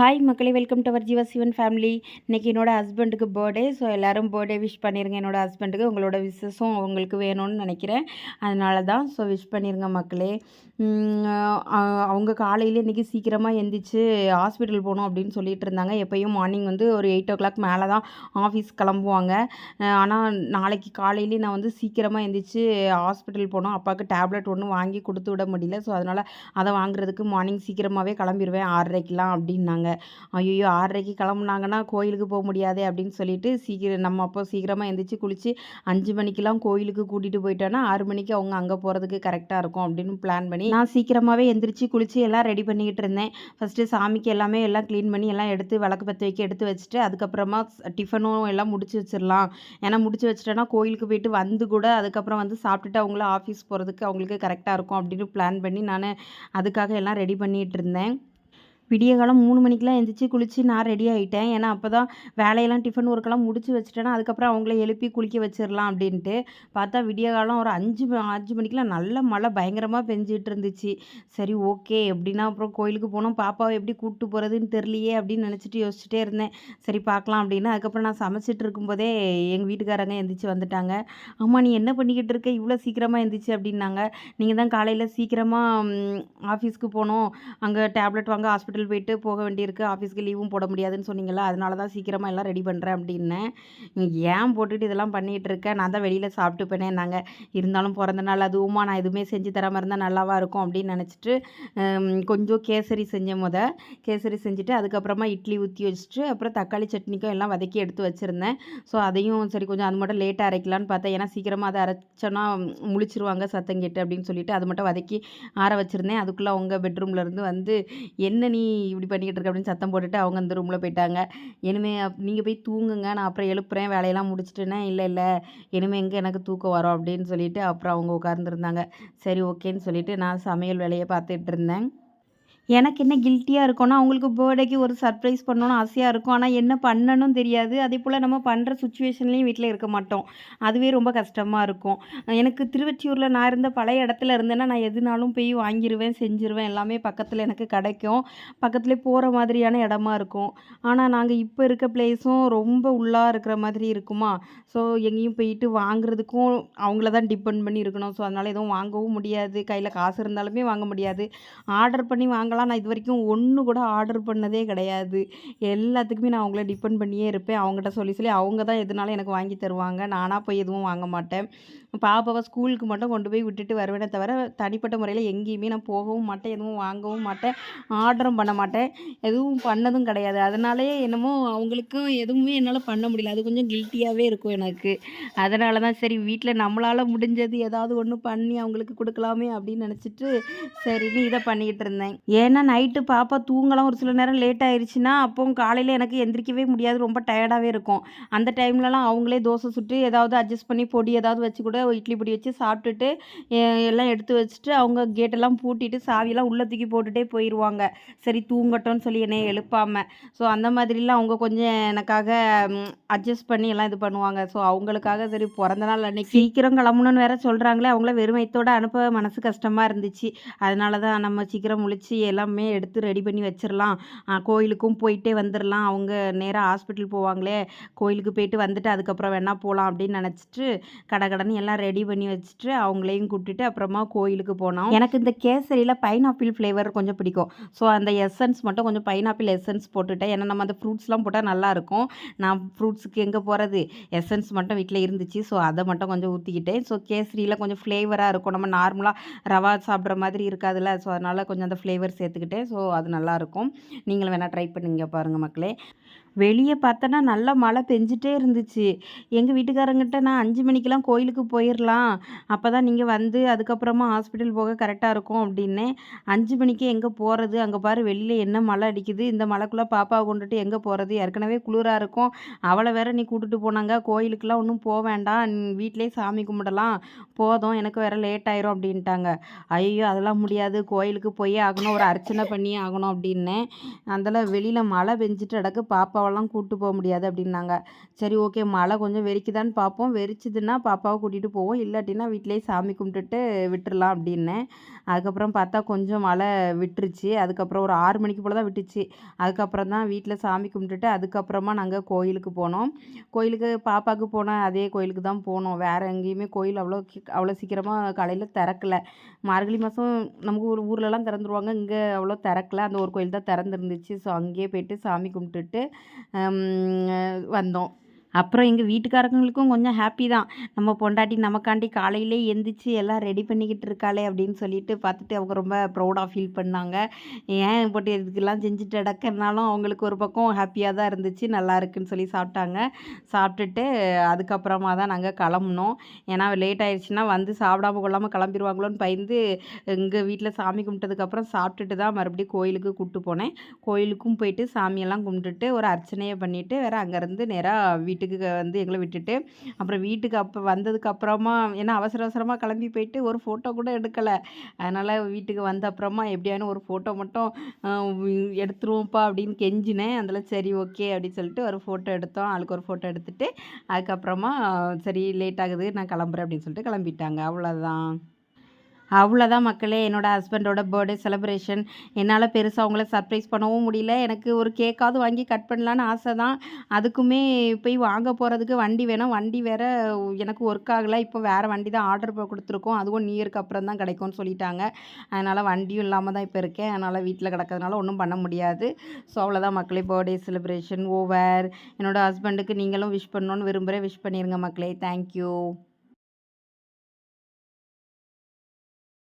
Hi மக்களே welcome to our Jeeva Sivan family இன்றைக்கி என்னோடய ஹஸ்பண்டுக்கு பர்த்டே ஸோ எல்லோரும் பர்த்டே விஷ் பண்ணிடுங்க என்னோடய ஹஸ்பண்டுக்கு உங்களோட விசஸும் உங்களுக்கு வேணும்னு நினைக்கிறேன். அதனால தான் ஸோ விஷ் பண்ணிடுங்க மக்களே அவங்க காலையில் இன்றைக்கி சீக்கிரமாக எந்திரிச்சு ஹாஸ்பிட்டல் போகணும் அப்படின்னு சொல்லிட்டு இருந்தாங்க. எப்போயும் மார்னிங் வந்து ஒரு எயிட் ஓ கிளாக் மேலே தான் ஆஃபீஸ் கிளம்புவாங்க ஆனால் நாளைக்கு காலையிலே நான் வந்து சீக்கிரமாக எந்திரிச்சு ஹாஸ்பிட்டல் போனோம் அப்பாவுக்கு டேப்லெட் ஒன்றும் வாங்கி கொடுத்து விட முடியல. ஸோ அதனால் அதை வாங்குறதுக்கு மார்னிங் சீக்கிரமாகவே கிளம்பிடுவேன் ஆறரைக்கெலாம் அப்படின்னாங்க. ஐயோ ஆறரைக்கு கிளம்புனாங்கன்னா கோயிலுக்கு போக முடியாதே அப்படின்னு சொல்லிட்டு சீக்கிரம் நம்ம அப்போ சீக்கிரமாக எந்திரிச்சு குளித்து அஞ்சு மணிக்கெலாம் கோயிலுக்கு கூட்டிகிட்டு போயிட்டோன்னா ஆறு மணிக்கு அவங்க அங்கே போகிறதுக்கு கரெக்டாக இருக்கும் அப்படின்னு பிளான் பண்ணி நான் சீக்கிரமாகவே எந்திரிச்சு குளித்து எல்லாம் ரெடி பண்ணிக்கிட்டு இருந்தேன். ஃபஸ்ட்டு சாமிக்கு எல்லாமே எல்லாம் க்ளீன் பண்ணி எல்லாம் எடுத்து விளக்கு பற்ற வைக்க எடுத்து வச்சுட்டு அதுக்கப்புறமா டிஃபனும் எல்லாம் முடிச்சு வச்சிடலாம். ஏன்னா முடிச்சு வச்சிட்டேன்னா கோயிலுக்கு போயிட்டு வந்து கூட அதுக்கப்புறம் வந்து சாப்பிட்டுட்டு அவங்கள ஆஃபீஸ் போகிறதுக்கு அவங்களுக்கு கரெக்டாக இருக்கும் அப்படின்னு பிளான் பண்ணி நான் அதுக்காக எல்லாம் ரெடி பண்ணிகிட்டு இருந்தேன். விடிய காலம் மூணு மணிக்கெலாம் எழுந்திரிச்சி குளித்து நான் ரெடி ஆகிட்டேன் ஏன்னா அப்போ தான் வேலையெல்லாம் டிஃபன் ஒர்க்கெல்லாம் முடிச்சு வச்சுட்டேன்னா அதுக்கப்புறம் அவங்கள எழுப்பி குளிக்க வச்சிடலாம் அப்படின்ட்டு பார்த்தா விடிய காலம் ஒரு அஞ்சு அஞ்சு மணிக்கெலாம் நல்ல மழை பயங்கரமாக பெஞ்சிட்டு இருந்துச்சு. சரி ஓகே எப்படின்னா அப்புறம் கோயிலுக்கு போனோம். பாப்பாவை எப்படி கூப்பிட்டு போகிறதுன்னு தெரியலையே அப்படின்னு நினச்சிட்டு யோசிச்சுட்டே இருந்தேன். சரி பார்க்கலாம் அப்படின்னு. அதுக்கப்புறம் நான் சமைச்சிட்டு இருக்கும்போதே எங்கள் வீட்டுக்காரங்க எந்திரிச்சு வந்துட்டாங்க. அம்மா நீ என்ன பண்ணிக்கிட்டு இருக்க? இவ்வளோ சீக்கிரமாக எந்திரிச்சு அப்படின்னாங்க. நீங்கள் தான் காலையில் சீக்கிரமாக ஆஃபீஸ்க்கு போகணும் அங்கே டேப்லெட் வாங்க ஹாஸ்பிட்டல் போயிட்டு போக வேண்டியிருக்கு. ஆஃபீஸ்க்கு லீவும் போட முடியாதுன்னு சொன்னீங்களா அதனால தான் சீக்கிரமாக எல்லாம் ரெடி பண்ணுறேன் அப்படின்னேன். ஏன் போட்டுட்டு இதெல்லாம் பண்ணிகிட்டு இருக்கேன் நான் தான் வெளியில் சாப்பிட்டு போனேன் நாங்கள் இருந்தாலும் பிறந்த நாள் அதுவுமா நான் எதுவுமே செஞ்சு தராமல் இருந்தால் நல்லாவா இருக்கும் அப்படின்னு நினச்சிட்டு கொஞ்சம் கேசரி செஞ்சேன் முத. கேசரி செஞ்சுட்டு அதுக்கப்புறமா இட்லி ஊற்றி வச்சுட்டு அப்புறம் தக்காளி சட்னிக்கும் எல்லாம் வதக்கி எடுத்து வச்சுருந்தேன். ஸோ அதையும் சரி கொஞ்சம் அது மட்டும் லேட்டாக அரைக்கலான்னு பார்த்தேன். ஏன்னா சீக்கிரமாக அதை அரைச்சோன்னா முழிச்சிருவாங்க சத்தம் கேட்டு அப்படின்னு சொல்லிட்டு அது மட்டும் வதக்கி ஆற வச்சுருந்தேன். அதுக்குள்ளே அவங்க பெட்ரூம்லேருந்து வந்து என்ன நீ இப்படி பண்ணிக்கிட்டு இருக்க அப்படின்னு சத்தம் போட்டுட்டு அவங்க அந்த ரூமில் போயிட்டாங்க. இனிமே நீங்கள் போய் தூங்குங்க நான் அப்புறம் எழுப்புறேன் வேலையெல்லாம் முடிச்சிட்டேன்னா இல்லை இல்லை இனிமே எங்கே எனக்கு தூக்கம் வரும் அப்படின்னு சொல்லிட்டு அப்புறம் அவங்க உட்கார்ந்துருந்தாங்க. சரி ஓகேன்னு சொல்லிட்டு நான் சமையல் வேலையை பார்த்துட்டு இருந்தேன். எனக்கு என்ன கில்ட்டியாக இருக்கும்னா அவங்களுக்கு பர்த்டேக்கு ஒரு சர்ப்ரைஸ் பண்ணணும்னு ஆசையாக இருக்கும். ஆனால் என்ன பண்ணணும் தெரியாது. அதே போல் நம்ம பண்ணுற சுச்சுவேஷன்லேயும் வீட்டில் இருக்க மாட்டோம். அதுவே ரொம்ப கஷ்டமாக இருக்கும். எனக்கு திருவற்றியூரில் நான் இருந்த பழைய இடத்துல இருந்தேன்னா நான் எதுனாலும் போய் வாங்கிடுவேன் செஞ்சிருவேன். எல்லாமே பக்கத்தில் எனக்கு கிடைக்கும். பக்கத்துலேயே போகிற மாதிரியான இடமா இருக்கும். ஆனால் நாங்கள் இப்போ இருக்க பிளேஸும் ரொம்ப உள்ளாக இருக்கிற மாதிரி இருக்குமா? ஸோ எங்கேயும் போயிட்டு வாங்குறதுக்கும் அவங்கள தான் டிபெண்ட் பண்ணி இருக்கணும். ஸோ அதனால் எதுவும் வாங்கவும் முடியாது. கையில் காசு இருந்தாலுமே வாங்க முடியாது. ஆர்டர் பண்ணி வாங்கலாம். நான் இது வரைக்கும் ஒன்று கூட ஆர்டர் பண்ணதே கிடையாது. எல்லாத்துக்குமே நான் அவங்கள டிபெண்ட் பண்ணியே இருப்பேன். அவங்ககிட்ட சொல்லி சொல்லி அவங்க தான் எதுனாலும் எனக்கு வாங்கி தருவாங்க. நானாக போய் எதுவும் வாங்க மாட்டேன். பாப்பாவை ஸ்கூலுக்கு மட்டும் கொண்டு போய் விட்டுட்டு வருவேனே தவிர தனிப்பட்ட முறையில் எங்கேயுமே நான் போகவும் மாட்டேன் எதுவும் வாங்கவும் மாட்டேன் ஆர்டரும் பண்ண மாட்டேன். எதுவும் பண்ணதும் கிடையாது. அதனாலேயே என்னமோ அவங்களுக்கும் எதுவுமே என்னால் பண்ண முடியல. அது கொஞ்சம் கில்ட்டியாகவே இருக்கும் எனக்கு. அதனால தான் சரி வீட்டில் நம்மளால் முடிஞ்சது ஏதாவது ஒன்று பண்ணி அவங்களுக்கு கொடுக்கலாமே அப்படின்னு நினச்சிட்டு சரின்னு இதை பண்ணிக்கிட்டு இருந்தேன். ஏன்னா நைட்டு பாப்பா தூங்கலாம். ஒரு சில நேரம் லேட் ஆயிடுச்சுன்னா அப்போ காலையில் எனக்கு எந்திரிக்கவே முடியாது. ரொம்ப டயர்டாகவே இருக்கும். அந்த டைம்லலாம் அவங்களே தோசை சுட்டு ஏதாவது அட்ஜஸ்ட் பண்ணி பொடி ஏதாவது வச்சு கூட இட்லி பொடி வச்சு சாப்பிட்டுட்டு எல்லாம் எடுத்து வச்சுட்டு அவங்க கேட்டெல்லாம் பூட்டிட்டு சாவியெல்லாம் உள்ள தூக்கி போட்டுட்டே போயிடுவாங்க சரி தூங்கட்டும்னு சொல்லி என்னை எழுப்பாமல் ஸோ அந்த மாதிரிலாம் அவங்க கொஞ்சம் எனக்காக அட்ஜஸ்ட் பண்ணி எல்லாம் இது பண்ணுவாங்க. ஸோ அவங்களுக்காக சரி பிறந்த நாள் அன்னைக்கு சீக்கிரம் கிளம்பணும்னு வேற சொல்கிறாங்களே அவங்கள வெறுமையத்தோட அனுப்ப மனசு கஷ்டமாக இருந்துச்சு. அதனால தான் நம்ம சீக்கிரம் முழிச்சு எல்லாமே எடுத்து ரெடி பண்ணி வச்சிடலாம் கோயிலுக்கும் போயிட்டே வந்துடலாம் அவங்க நேராக ஹாஸ்பிட்டல் போவாங்களே கோயிலுக்கு போயிட்டு வந்துட்டு அதுக்கப்புறம் வேணா போகலாம் அப்படின்னு நினச்சிட்டு கடகடன்னு எல்லாம் ரெடி பண்ணி வச்சுட்டு அவங்களையும் கூப்பிட்டுட்டு அப்புறமா கோயிலுக்கு போனோம். எனக்கு இந்த கேசரியில் பைனாப்பிள் ஃப்ளேவர் கொஞ்சம் பிடிக்கும். ஸோ அந்த எசன்ஸ் மட்டும் கொஞ்சம் பைனாப்பிள் எசன்ஸ் போட்டுட்டேன். ஏன்னா நம்ம அந்த ஃப்ரூட்ஸ்லாம் போட்டால் நல்லாயிருக்கும் நான் ஃப்ரூட்ஸுக்கு எங்கே போகிறது எசன்ஸ் மட்டும் வீட்டில் இருந்துச்சு. ஸோ அதை மட்டும் கொஞ்சம் ஊற்றிக்கிட்டேன் ஸோ கேசரியில் கொஞ்சம் ஃப்ளேவராக இருக்கும். நம்ம நார்மலாக ரவா சாப்பிட்ற மாதிரி இருக்காதுல்ல? ஸோ அதனால் கொஞ்சம் அந்த ஃப்ளேவர் சேர்த்துக்கிட்டேன். ஸோ அது நல்லாயிருக்கும் நீங்களும் வேணால் ட்ரை பண்ணுங்க பாருங்கள் மக்களே. வெளியே பார்த்தோன்னா நல்லா மழை பெஞ்சிட்டே இருந்துச்சு. எங்கள் வீட்டுக்காரங்கிட்ட நான் அஞ்சு மணிக்கெலாம் கோயிலுக்கு போயிடலாம் அப்போ தான் நீங்கள் வந்து அதுக்கப்புறமா ஹாஸ்பிட்டல் போக கரெக்டாக இருக்கும் அப்படின்னேன். அஞ்சு மணிக்கு எங்கே போகிறது அங்கே பாரு வெளியில் என்ன மழை அடிக்குது? இந்த மழைக்குள்ளே பாப்பாவை கொண்டுட்டு எங்கே போகிறது ஏற்கனவே குளிராக இருக்கும். அவளை வேற நீ கூட்டிட்டு போனாங்க. கோயிலுக்கெலாம் ஒன்றும் போக வேண்டாம். வீட்டிலே வீட்டிலேயே சாமி கும்பிடலாம். போதும். எனக்கு வேற லேட் ஆயிரும் அப்படின்ட்டாங்க. ஐயோ அதெல்லாம் முடியாது. கோயிலுக்கு போயே ஆகணும். ஒரு அர்ச்சனை பண்ணியே ஆகணும் அப்படின்னேன். அதில் வெளியில் மழை பெஞ்சிட்டு அடக்கு பாப்பா பாப்பாவெல்லாம் கூப்பிட்டு போக முடியாது அப்படின்னாங்க. சரி ஓகே மழை கொஞ்சம் வெறிக்குதான்னு பார்ப்போம் வெறிச்சதுன்னா பாப்பாவை கூட்டிகிட்டு போவோம். இல்லாட்டினா வீட்டிலேயே சாமி கும்பிட்டுட்டு விட்டுறலாம் அப்படின்னேன். அதுக்கப்புறம் பார்த்தா கொஞ்சம் மழை விட்டுருச்சு. அதுக்கப்புறம் ஒரு ஆறு மணிக்கு போல் தான் விட்டுச்சு. அதுக்கப்புறம் தான் வீட்டில் சாமி கும்பிட்டுட்டு அதுக்கப்புறமா நாங்கள் கோயிலுக்கு போனோம். கோயிலுக்கு பாப்பாவுக்கு போனால் அதே கோயிலுக்கு தான் போனோம். வேறு எங்கேயுமே கோயில் அவ்வளோ அவ்வளோ சீக்கிரமாக காலையில் திறக்கல. மார்கழி மாதம் நமக்கு ஒரு ஊர்லலாம் திறந்துருவாங்க. இங்கே அவ்வளோ திறக்கல. அந்த ஒரு கோயில் தான் திறந்துருந்துச்சு. ஸோ அங்கேயே போயிட்டு சாமி கும்பிட்டுட்டு 嗯，运动。அப்புறம் எங்கள் வீட்டுக்காரங்களுக்கும் கொஞ்சம் ஹாப்பி தான். நம்ம பொண்டாட்டி நமக்காண்டி காலையிலே எந்திரிச்சு எல்லாம் ரெடி பண்ணிக்கிட்டு இருக்காளே அப்படின்னு சொல்லிட்டு பார்த்துட்டு அவங்க ரொம்ப ப்ரௌடாக ஃபீல் பண்ணாங்க. ஏன் போட்டு இதுக்கெல்லாம் செஞ்சுட்டு அடக்கிறனாலும் அவங்களுக்கு ஒரு பக்கம் ஹாப்பியாக தான் இருந்துச்சு நல்லா இருக்குன்னு சொல்லி சாப்பிட்டாங்க. சாப்பிட்டுட்டு அதுக்கப்புறமா தான் நாங்கள் கிளம்புனோம். ஏன்னா லேட் ஆயிடுச்சுன்னா வந்து சாப்பிடாம கொள்ளாமல் கிளம்பிடுவாங்களோன்னு பயந்து எங்கள் வீட்டில் சாமி கும்பிட்டதுக்கப்புறம் சாப்பிட்டுட்டு தான் மறுபடியும் கோயிலுக்கு கூப்பிட்டு போனேன். கோயிலுக்கும் போயிட்டு சாமியெல்லாம் கும்பிட்டுட்டு ஒரு அர்ச்சனையை பண்ணிவிட்டு வேறு அங்கேருந்து நேராக வீட்டு வீட்டுக்கு வந்து எங்களை விட்டுட்டு அப்புறம் வீட்டுக்கு அப்போ வந்ததுக்கு அப்புறமா ஏன்னா அவசர அவசரமாக கிளம்பி போயிட்டு ஒரு ஃபோட்டோ கூட எடுக்கலை. அதனால் வீட்டுக்கு வந்த அப்புறமா எப்படியானு ஒரு ஃபோட்டோ மட்டும் எடுத்துருவோம்ப்பா அப்படின்னு கெஞ்சினேன். அதில் சரி ஓகே அப்படின்னு சொல்லிட்டு ஒரு ஃபோட்டோ எடுத்தோம். ஆளுக்கு ஒரு ஃபோட்டோ எடுத்துகிட்டு அதுக்கப்புறமா சரி லேட் ஆகுது நான் கிளம்புறேன் அப்படின்னு சொல்லிட்டு கிளம்பிட்டாங்க. அவ்வளோதான் அவ்வளோதான் மக்களே என்னோடய ஹஸ்பண்டோட பர்த்டே செலிப்ரேஷன் என்னால் பெருசாக அவங்கள சர்ப்ரைஸ் பண்ணவும் முடியல. எனக்கு ஒரு கேக்காவது வாங்கி கட் பண்ணலான்னு ஆசை தான் அதுக்குமே போய் வாங்க போகிறதுக்கு வண்டி வேணும். வண்டி வேறு எனக்கு ஒர்க் ஆகலை. இப்போ வேறு வண்டி தான் ஆர்டர் கொடுத்துருக்கோம். அதுவும் நியூயருக்கு அப்புறம் தான் கிடைக்கும்னு சொல்லிட்டாங்க. அதனால் வண்டியும் இல்லாமல் தான் இப்போ இருக்கேன். அதனால் வீட்டில் கிடக்கிறதுனால ஒன்றும் பண்ண முடியாது. ஸோ அவ்வளோதான் மக்களே. பர்த்டே செலிப்ரேஷன் ஓவர் என்னோடய ஹஸ்பண்டுக்கு நீங்களும் விஷ் பண்ணணுன்னு விரும்புகிறேன் விஷ் பண்ணிடுங்க மக்களே. தேங்க்யூ